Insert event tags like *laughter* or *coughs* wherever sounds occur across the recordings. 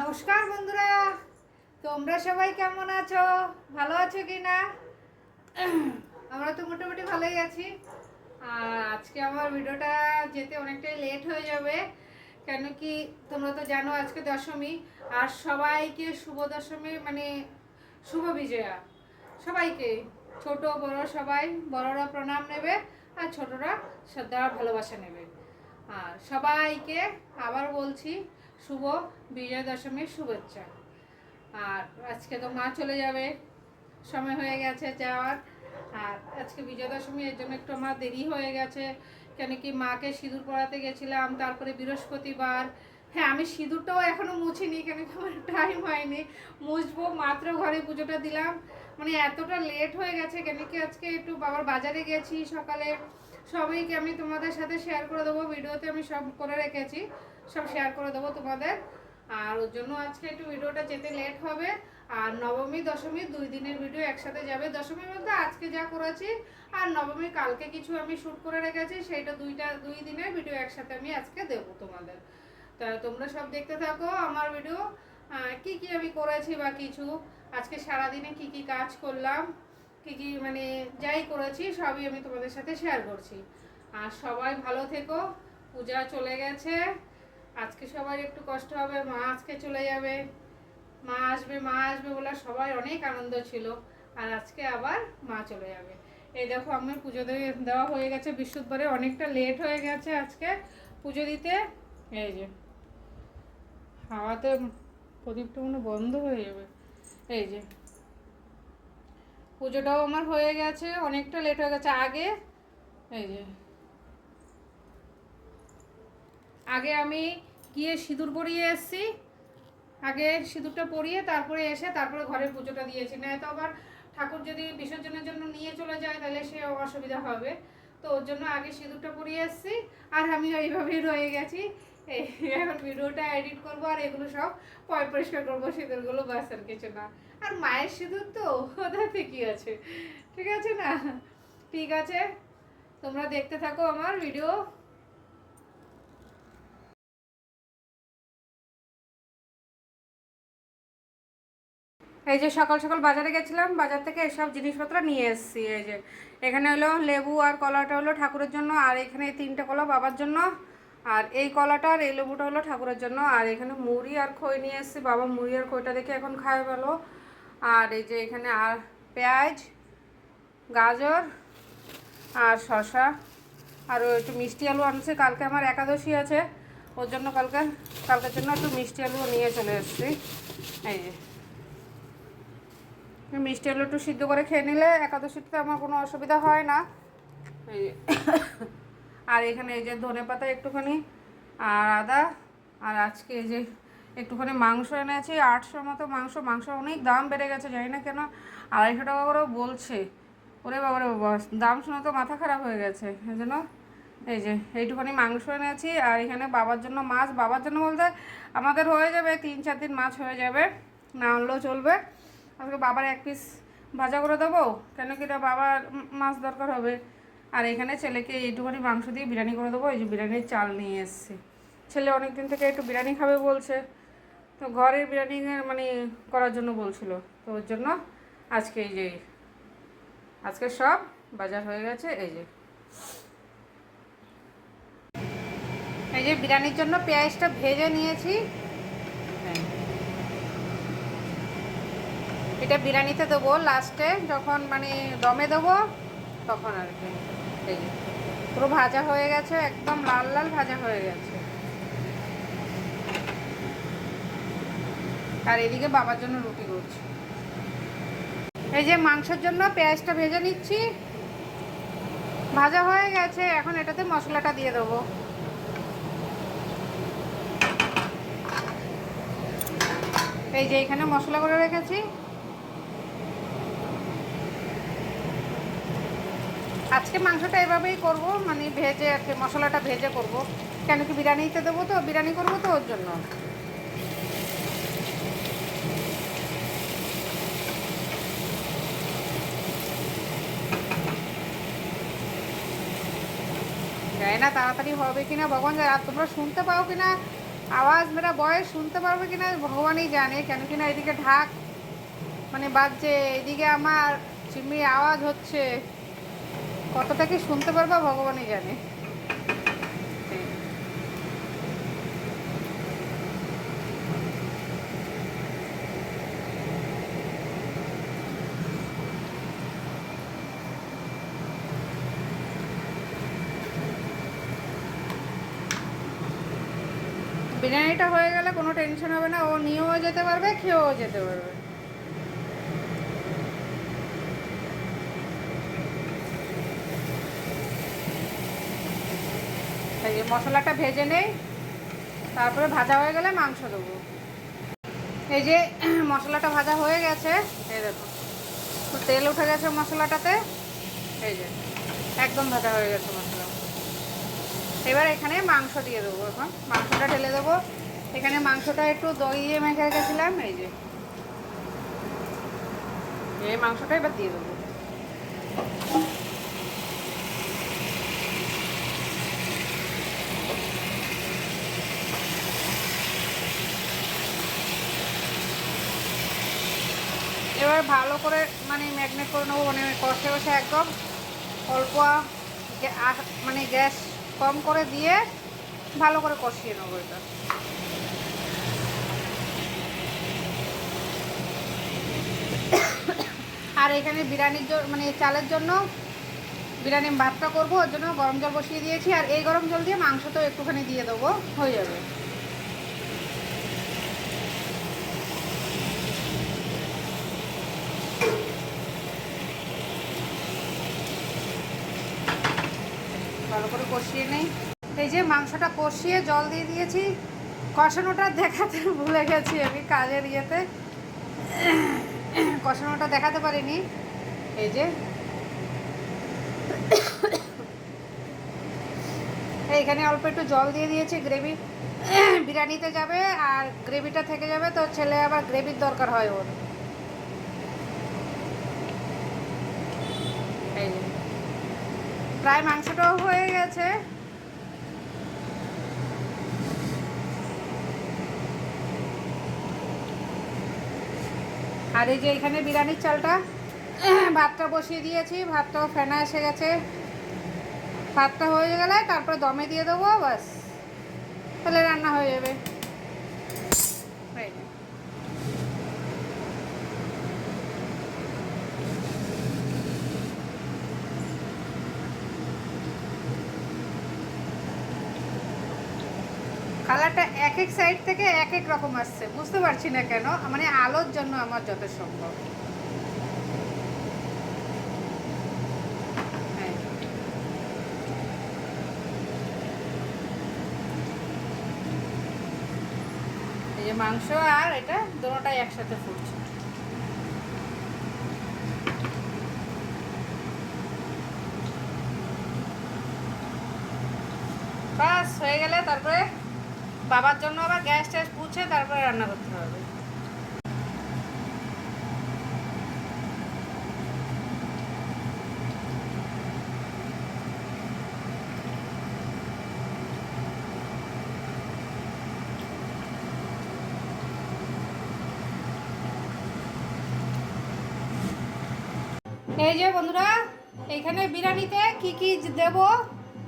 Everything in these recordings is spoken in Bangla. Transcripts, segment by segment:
নমস্কার বন্ধুরা, তোমরা সবাই কেমন আছো? ভালো আছো কি না আমরা তো মোটামুটি ভালোই আছি। আর আজকে আমার ভিডিওটা যেতে অনেকটাই লেট হয়ে যাবে, কেন কি তোমরা তো জানো আজকে দশমী, আর সবাইকে শুভ দশমী মানে শুভ বিজয়া। সবাইকে, ছোট, বড় সবাই, বড়রা প্রণাম নেবে, আর ছোটরা শ্রদ্ধা, ভালোবাসা নেবে। আর সবাইকে আবার বলছি শুভ বিজয়া দশমীর শুভেচ্ছা। আর আজকে তো মা চলে যাবে। সময় হয়ে গেছে যাওয়ার। আর আজকে বিজয়া দশমী এর জন্য একটু আমার দেরি হয়ে গেছে। কেন কি মাকে সিঁদুর পরাতে গেছিলাম, তারপরে বৃহস্পতিবার। হ্যাঁ আমি সিঁদুরটাও এখনও মুছিনি, কেন কি আমার টাইম হয়নি। মুছবো, মাত্র ঘরে পুজোটা দিলাম। মানে এতটা লেট হয়ে গেছে, কেন কি আজকে একটু বাবার বাজারে গেছি সকালে। সবাইকে আমি তোমাদের সাথে শেয়ার করে দেবো, ভিডিওতে আমি সব করে রেখেছি। সব শেয়ার করে দেবো তোমাদের। আর ওর জন্য আজকে একটু ভিডিওটা যেতে লেট হবে। আর নবমী, দশমী দুই দিনের ভিডিও একসাথে যাবে। দশমী বলতে আজকে যা করেছি, আর নবমী কালকে কিছু আমি শ্যুট করে রেখেছি, সেইটা দুইটা, দুই দিনের ভিডিও একসাথে আমি আজকে দেবো তোমাদের। তা তোমরা সব দেখতে থাকো আমার ভিডিও কি কি আমি করেছি বা কিছু? আজকে সারাদিনে কি কি কাজ করলাম? কি কি মানে যাই করেছি, সবই আমি তোমাদের সাথে শেয়ার করছি। আর সবাই ভালো থেকো। পূজা চলে গেছে। আজকে সবার একটু কষ্ট হবে, মা আজকে চলে যাবে। মা আসবে মা আসবে বলে সবাই অনেক আনন্দ ছিল। আর আজকে আবার মা চলে যাবে। এই দেখো আমি পুজো দেওয়া হয়ে গেছে বৃহস্পতিবারে, অনেকটা লেট হয়ে গেছে আজকে পুজো দিতে। এই যে, হাওয়াতে প্রদীপটা মনে বন্ধ হয়ে যাবে। এই যে, পুজোটাও আমার হয়ে গেছে, অনেকটা লেট হয়ে গেছে। আগে, এই যে, আগে আমি গিয়ে সিঁদুর পরিয়ে এসেছি। আগে সিঁদুরটা পরিয়ে তারপরে এসে তারপরে ঘরের পুজোটা দিয়েছি। না তো আবার ঠাকুর যদি বিসর্জনের জন্য নিয়ে চলে যায়, তাহলে সে অসুবিধা হবে। তো ওর জন্য আগে সিঁদুরটা পরিয়ে এসেছি আর আমি এইভাবেই রয়ে গেছি। এখন ভিডিওটা এডিট করব আর এগুলো সব পরিষ্কার করব, সিঁদুরগুলো বাস আর কিছু না। আর মায়ের সিঁদুর তো ওটাতে কি আছে? ঠিক আছে না? ঠিক আছে? তোমরা দেখতে থাকো আমার ভিডিও। এই যে সকাল সকাল বাজারে গেছিলাম, বাজার থেকে এসব জিনিসপত্র নিয়ে এসেছি। এই যে এখানে হলো লেবু আর কলাটা হলো ঠাকুরের জন্য, আর এখানে তিনটে কলা বাবার জন্য। আর এই কলাটা আর এই লেবুটা হলো ঠাকুরের জন্য। আর এখানে মুড়ি আর খই নিয়ে এসেছি। বাবা মুড়ি আর খইটা দেখে এখন খায় ভালো। আর এই যে এখানে আর পেঁয়াজ, গাজর আর শসা। আর একটু মিষ্টি আলু আনছে। কালকে আমার একাদশী আছে। ওর জন্য কালকে, কালকের জন্য একটু মিষ্টি আলু নিয়ে চলে এসেছি। এই যে। মিষ্টি আলু একটু সিদ্ধ করে খেয়ে নিলে একাদশীতে আমার কোনো অসুবিধা হয় না। *coughs* আর এখানে এই যে ধনে পাতা একটুখানি আর আদা, আর আজকে এই যে একটুখানি মাংস এনেছি আটশোর মতো মাংস মাংস অনেক দাম বেড়ে গেছে, জানি না কেন। আড়াইশো টাকা করেও বলছে। ওরে বাবা রে বাবা, দাম শুনে তো মাথা খারাপ হয়ে গেছে, এই জন্য এই যে এইটুখানি মাংস এনেছি আর এখানে বাবার জন্য মাছ, বাবার জন্য বলতে আমাদের হয়ে যাবে, তিন চার দিন মাছ হয়ে যাবে, না আনলেও চলবে। আজকে বাবার এক পিস ভাজা করে দেবো, কেন কি এটা বাবার মাছ দরকার হবে। আর এখানে ছেলেকে এইটুখানি মাংস দিয়ে বিরিয়ানি করে দেবো এই যে বিরিয়ানির চাল নিয়ে এসেছি। ছেলে অনেক দিন থেকে একটু বিরিয়ানি খাবে বলছে, তো ঘরের বিরিয়ানি মানে করার জন্য বলছিল। তো ওর জন্য আজকে এই যে, আজকে সব বাজার হয়ে গেছে, এই যে। এই যে বিরিয়ানির জন্য পেঁয়াজটা ভেজে নিয়েছি। এটা বিরিয়ানিতে দেবো লাস্টে যখন মানে দমে দেবো, তখন আর কি এই পুরো ভাজা হয়ে গেছে, একদম লাল লাল ভাজা হয়ে গেছে। আর এদিকে বাবার জন্য রুটি করছি। এই যে মাংসের জন্য পেঁয়াজটা ভেজে নিচ্ছি। ভাজা হয়ে গেছে, এখন এটাতে মশলাটা দিয়ে দেবো। এই যে এখানে মশলা করে রেখেছি। আজকে মাংসটা এভাবেই করব মানে ভেজে আর কি, মশলাটা ভেজে করব। কেন কি বিরিয়ানিতে দেবো তো? বিরিয়ানি করব তো ওর জন্য। জানি না তাড়াতাড়ি হবে কিনা। ভগবান জানে। আর তোমরা শুনতে পাও কিনা? আওয়াজ মেরা বয়স, শুনতে পারবে কিনা? ভগবানই জানে, কেন কিনা এদিকে ঢাক মানে বাজছে। এদিকে আমার চিমড়ির আওয়াজ হচ্ছে। কতটা কি শুনতে পারবা? ভগবানই জানে। বিরিয়ানিটা হয়ে গেলে কোনো টেনশন হবে না। ও নিয়েও যেতে পারবে, খেয়েও যেতে পারবে। এই মশলাটা ভেজে নেই। তারপরে ভাজা হয়ে গেলে মাংস দেবো। এই যে *clears throat* মশলাটা ভাজা হয়ে গেছে, এই দেখো। তেল উঠে গেছে মশলাটাতে। এই যে, একদম ভাজা হয়ে গেছে মশলা। এবার এখানে মাংস দিয়ে দেবো এখন। মাংসটা ঢেলে দেবো। এখানে মাংসটা একটু দই দিয়ে মেখে রেখেছিলাম, এই যে। এই মাংসটা এবার দিয়ে দেবো। এবার ভালো করে মানে ম্যাগনেট করে নেব মানে কষে কষে একদম অল্প মানে গ্যাস কম করে দিয়ে ভালো করে কষিয়ে নেব এটা। আর এখানে বিরিয়ানির মানে চালের জন্য বিরিয়ানি ভাতটা করব, ওর জন্য গরম জল বসিয়ে দিয়েছি, আর এই গরম জল দিয়ে মাংস তো একটুখানি দিয়ে দেবো, হয়ে যাবে ভালো করে কষিয়ে নেই। এই যে মাংসটা কষিয়ে জল দিয়ে দিয়েছি, কষানোটা দেখাতে ভুলে গেছি আমি কাজের ইয়েতে। কষানোটা দেখাতে পারিনি। এই যে। এইখানে অল্প একটু জল দিয়ে দিয়েছি, গ্রেভি বিরিয়ানিতে যাবে আর গ্রেভিটা থেকে যাবে, তো ছেলে আবার গ্রেভির দরকার হয় ওর এই যে প্রায় মাংসটাও হয়ে গেছে। আর এই যে এখানে বিরিয়ানির চালটা, ভাতটা বসিয়ে দিয়েছি, ভাতটাও ফেনা এসে গেছে। ভাতটা হয়ে গেলে তারপরে দমে দিয়ে দেবো বাস তাহলে রান্না হয়ে যাবে এই যে। কালারটা এক সাইড থেকে এক এক রকম আসছে। বুঝতে পারছি না কেন মানে আলোর জন্য আমার যত সম্ভব। হ্যাঁ। এই যে মাংস আর এটা দুটোটাই একসাথে ফুটছে। বাস, হয়ে গেলে তারপরে বাবার জন্য আবার গ্যাস ট্যাস পুছে তারপরে রান্না করতে হবে। এই যে বন্ধুরা এইখানে বিরিয়ানিতে কি কি দেব?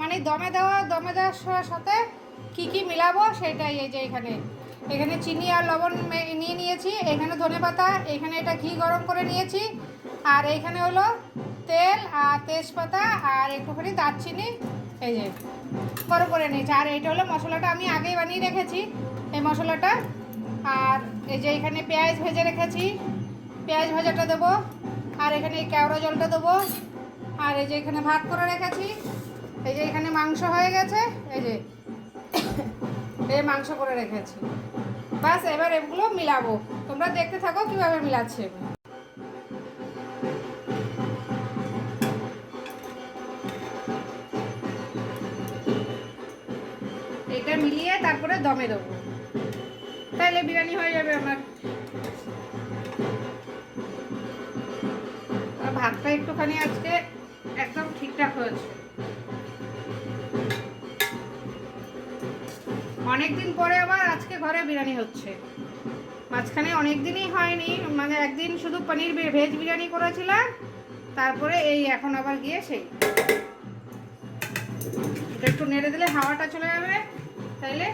মানে দমে দেওয়া, দমে দেওয়ার সাথে কি কি মিলাবো সেটাই এই যে এখানে। এখানে চিনি আর লবণ নিয়ে নিয়েছি, এখানে ধনে পাতা, এখানে এটা ঘি গরম করে নিয়েছি, আর এইখানে হলো তেল আর তেজপাতা আর একটুখানি দারচিনি, এই যে গরম করে নিয়েছি। আর এইটা হলো মশলাটা আমি আগেই বানিয়ে রেখেছি, এই মশলাটা। আর এই যে এখানে পেঁয়াজ ভেজে রেখেছি, পেঁয়াজ ভাজাটা দেবো, আর এখানে এই কেওড়া জলটা দেবো, আর এই যে এখানে ভাত করে রেখেছি, এই যে এখানে মাংস হয়ে গেছে, এই যে এই মাংস করে রেখেছি। বাস এবার এগুলো মিলাবো। তোমরা দেখতে থাকো কীভাবে মিলাচ্ছি। এটা মিলিয়ে তারপরে দমে দেবো। তাহলে বিরিয়ানি হয়ে যাবে আমার। ভাতটা একটুখানি আজকে একদম ঠিকঠাক হয়েছে। অনেক দিন পরে আবার আজকে ঘরে বিরিয়ানি হচ্ছে। মাঝখানে অনেক দিনই হয়নি মানে একদিন শুধু পনির ভেজ বিরিয়ানি করেছিলাম, তারপরে এই এখন আবার গিয়ে সেই। এটা একটু নেড়ে দিলে হাওয়াটা চলে যাবে, তাইলে।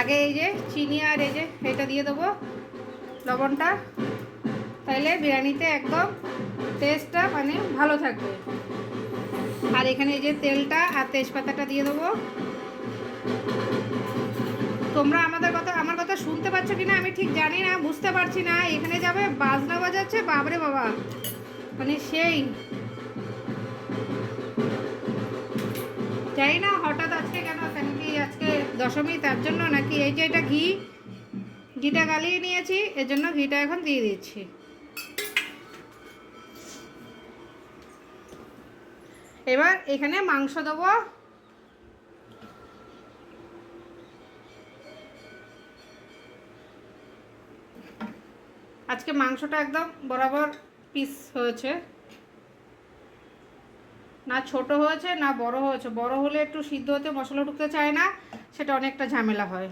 আগে এই যে চিনি আর এই যে, এটা দিয়ে দেবো। লবণটা, তাইলে বিরিয়ানিতে একদম টেস্টটা মানে ভালো থাকবে। আর এখানে এই যে তেলটা আর তেজপাতাটা দিয়ে দেবো। তোমরা আমাদের কথা, আমার কথা শুনতে পাচ্ছ কিনা আমি ঠিক জানি না, বুঝতে পারছি না। এখানে যাবে বাজনা বাজাচ্ছে বাবরে বাবা। মানে সেই। জানি না হঠাৎ আজকে কেন কেন কি আজকে দশমী, তার জন্য নাকি এই যে এটা ঘি ঘিটা গালিয়ে নিয়েছি, এর জন্য ঘিটা এখন দিয়ে দিচ্ছি। এবার এখানে মাংস দেবো। আজকে মাংসটা একদম বরাবর পিস হয়েছে। না ছোট হয়েছে, না বড় হয়েছে। বড় হলে একটু সিদ্ধ হতে মশলা ঢুকতে চায় না, সেটা অনেকটা ঝামেলা হয়।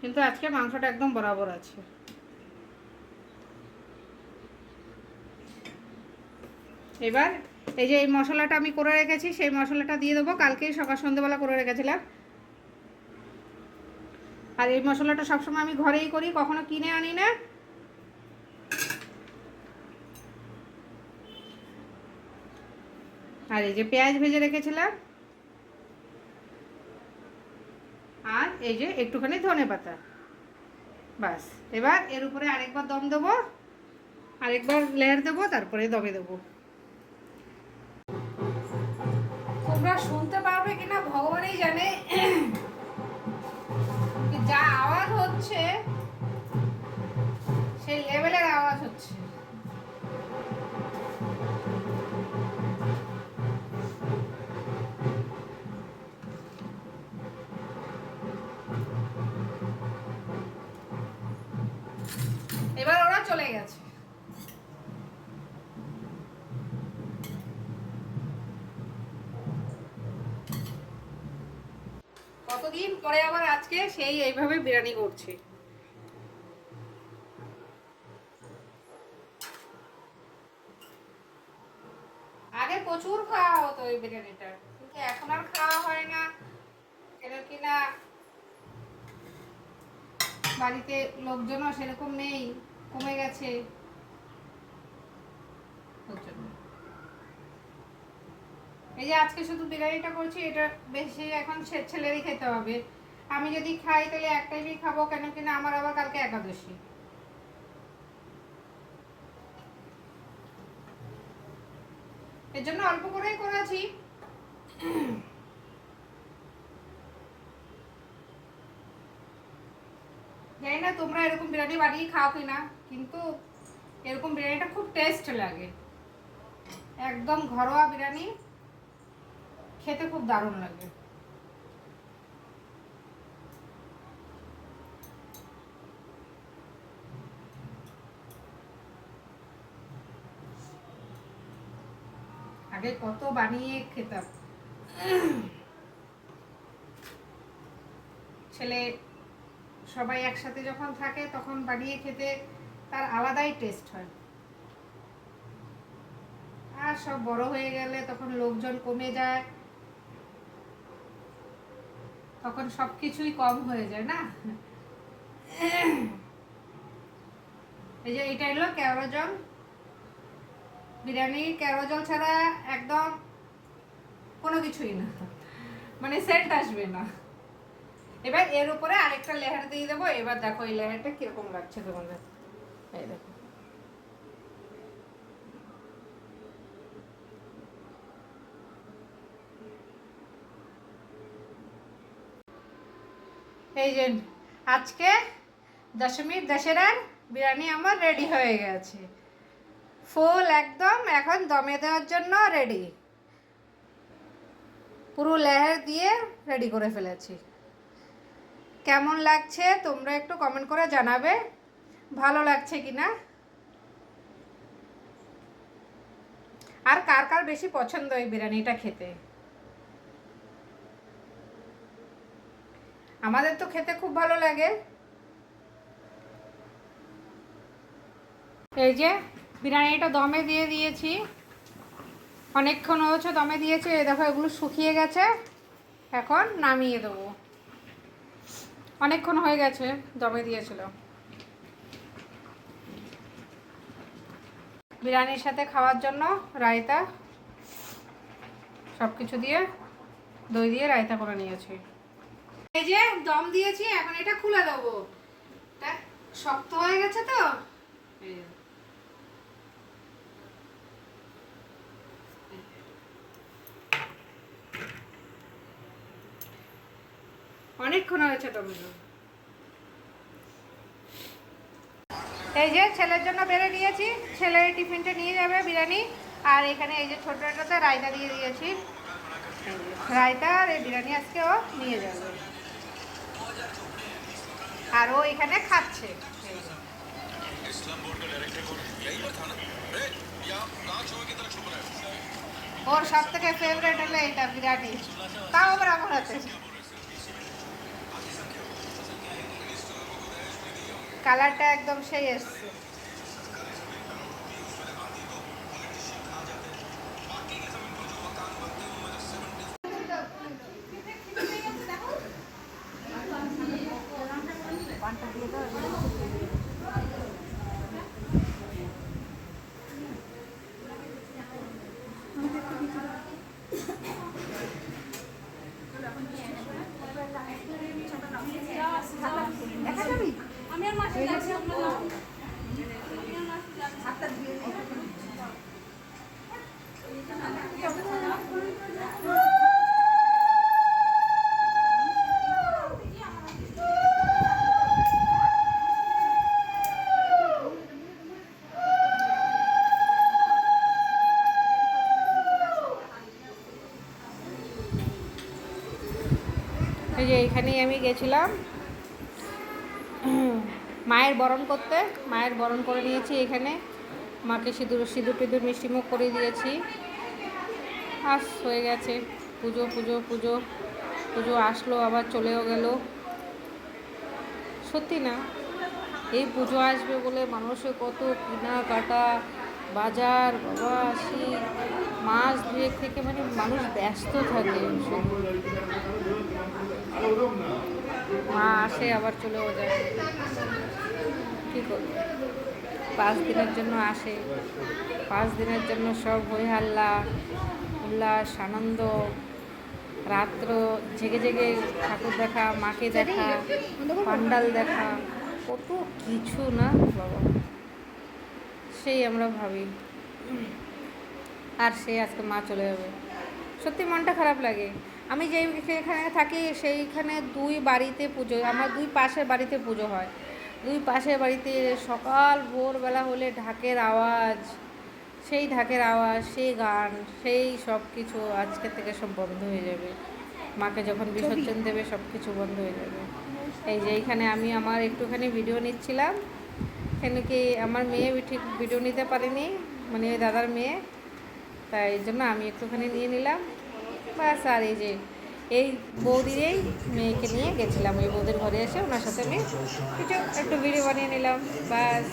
কিন্তু আজকে মাংসটা একদম বরাবর আছে। এবার এই যে এই মশলাটা আমি করে রেখেছি, সেই মশলাটা দিয়ে দেবো। কালকেই সকাল সন্ধ্যেবেলা করে রেখেছিলাম। আর এই মশলাটা সবসময় আমি ঘরেই করি, কখনো কিনে আনি না। আর এই যে পেঁয়াজ ভেজে রেখেছিলাম আর এই যে একটুখানি ধনে পাতা। বাস, এবার এর উপরে আরেকবার দম দেবো, আরেকবার লেয়ার দেবো, তারপরে দমে দেবো। তোমরা শুনতে পারবে কিনা, ভগবানই জানে। যা আওয়াজ হচ্ছে কতদিন পরে আবার আজকে সেই এইভাবে বিরিয়ানি করছি? আগে প্রচুর খাওয়া হতো এই বিরিয়ানিটা, কিন্তু এখন আর খাওয়া হয় না। কেন কি না? বাড়িতে লোকজনও সেরকম নেই। কমে গেছে। এই যে আজকে শুধু বিরিয়ানিটা করছি এটা বেশি এখন ছেলেরই খেতে হবে। আমি যদি খাই তাহলে এক টাইমই খাব কেন কিনা আমার আবার কালকে একাদশী। এর জন্য অল্প করেই করেছি। জানি না তোমরা এরকম বিরিয়ানি বানিয়ে খাও কিনা, কিন্তু এরকম বিরিয়ানিটা খুব টেস্ট লাগে। একদম ঘরোয়া বিরিয়ানি খেতে খুব দারুণ লাগে। আগে কত বানিয়ে খেতাম। ছেলে সবাই একসাথে যখন থাকে, তখন বানিয়ে খেতে তার আলাদাই টেস্ট হয়। আর সব বড় হয়ে গেলে তখন লোকজন কমে যায়। তখন সব কিছুই কম হয়ে যায় না? এই যে এটা হলো কেওড়া জল বিরিয়ানি কেওড়া জল ছাড়া একদম কোনো কিছুই না। মানে সেন্ট আসবে না। এবার এর উপরে আরেকটা লেহার দিয়ে দেবো। এবার দেখো এই লেহারটা কীরকম লাগছে তোমাদের। এই এই যে আজকে দশমীর দশেরার বিরিয়ানি আমার রেডি হয়ে গেছে। ফুল একদম এখন দমে দেওয়ার জন্য রেডি পুরো লেহার দিয়ে রেডি করে ফেলেছি। কেমন লাগছে? তোমরা একটু কমেন্ট করে জানাবে। ভালো লাগছে কি না আর কার কার বেশি পছন্দ এই বিরিয়ানিটা খেতে? আমাদের তো খেতে খুব ভালো লাগে। এই যে, বিরিয়ানিটা দমে দিয়ে দিয়েছি। অনেকক্ষণ হয়েছে দমে দিয়েছে। দেখো, এগুলো শুকিয়ে গেছে। এখন নামিয়ে দেবো। অনেকক্ষণ হয়ে গেছে, দমে দিয়েছিল। বিরিয়ানির সাথে খাওয়ার জন্য রায়তা সব কিছু দিয়ে, দই দিয়ে রায়তা করে নিয়েছি। এই যে দম দিয়েছি, এখন এটা খুলে দেবো। শক্ত হয়ে গেছে তো? অনেকক্ষণ হয়েছে টমেটো এই যে ছেলের জন্য বেড়ে নিয়েছি ছেলের টিফিনটা নিয়ে যাবে বিরিয়ানি। আর এখানে এই যে ছোটটাতে রায়তা দিয়ে দিয়েছি। রায়তা আর এই বিরিয়ানি আজকে ও নিয়ে যাবে। আর ও এখানে খাচ্ছে। ওর সব থেকে ফেভারেট হলো এটা বিরিয়ানি। তাও আবার আমার হাতে। কালারটা একদম সেই এসছে দেখা যাবি আমি আর মাসি যাচ্ছি আপনার এইখানেই আমি গেছিলাম। মায়ের বরণ করতে। মায়ের বরণ করে নিয়েছি এখানে। মাকে সিঁদুর সিঁদুর টিঁদুর, মিষ্টিমুখ করে দিয়েছি। আস, হয়ে গেছে। পুজো পুজো পুজো। পুজো আসলো, আবার চলেও গেল। সত্যি না? এই পুজো আসবে বলে মানুষের কত কেনাকাটা, বাজার, বাবা আসি মাস দুয়েক থেকে মানে মানুষ ব্যস্ত থাকে। মা আসে, আবার চলেও যায়। কী করবে? পাঁচ দিনের জন্য আসে। পাঁচ দিনের জন্য সব হই হাল্লা, উল্লাস, আনন্দ, রাত্র, জেগে জেগে ঠাকুর দেখা, মাকে দেখা, পান্ডাল দেখা, কত কিছু না বাবা। সেই আমরা ভাবি। আর সে আজকে মা চলে যাবে। সত্যি মনটা খারাপ লাগে। আমি যেই এখানে থাকি সেইখানে দুই বাড়িতে পুজো আমার দুই পাশের বাড়িতে পুজো হয়। দুই পাশের বাড়িতে সকাল ভোরবেলা হলে ঢাকের আওয়াজ সেই ঢাকের আওয়াজ সেই গান সেই সব কিছু আজকে থেকে সব বন্ধ হয়ে যাবে। মাকে যখন বিসর্জন দেবে সব কিছু বন্ধ হয়ে যাবে। এই যে এইখানে আমি আমার একটুখানি ভিডিও নিচ্ছিলাম। কেন কি আমার মেয়ে ঠিক ভিডিও নিতে পারেনি মানে দাদার মেয়ে। তাই জন্য আমি একটুখানি নিয়ে নিলাম। ব্যাস আর এই যে, এই বৌদিরেই মেয়েকে নিয়ে গেছিলাম। ওই বৌদির ঘরে এসে ওনার সাথে আমি কিছু একটু ভিডিও বানিয়ে নিলাম। ব্যাস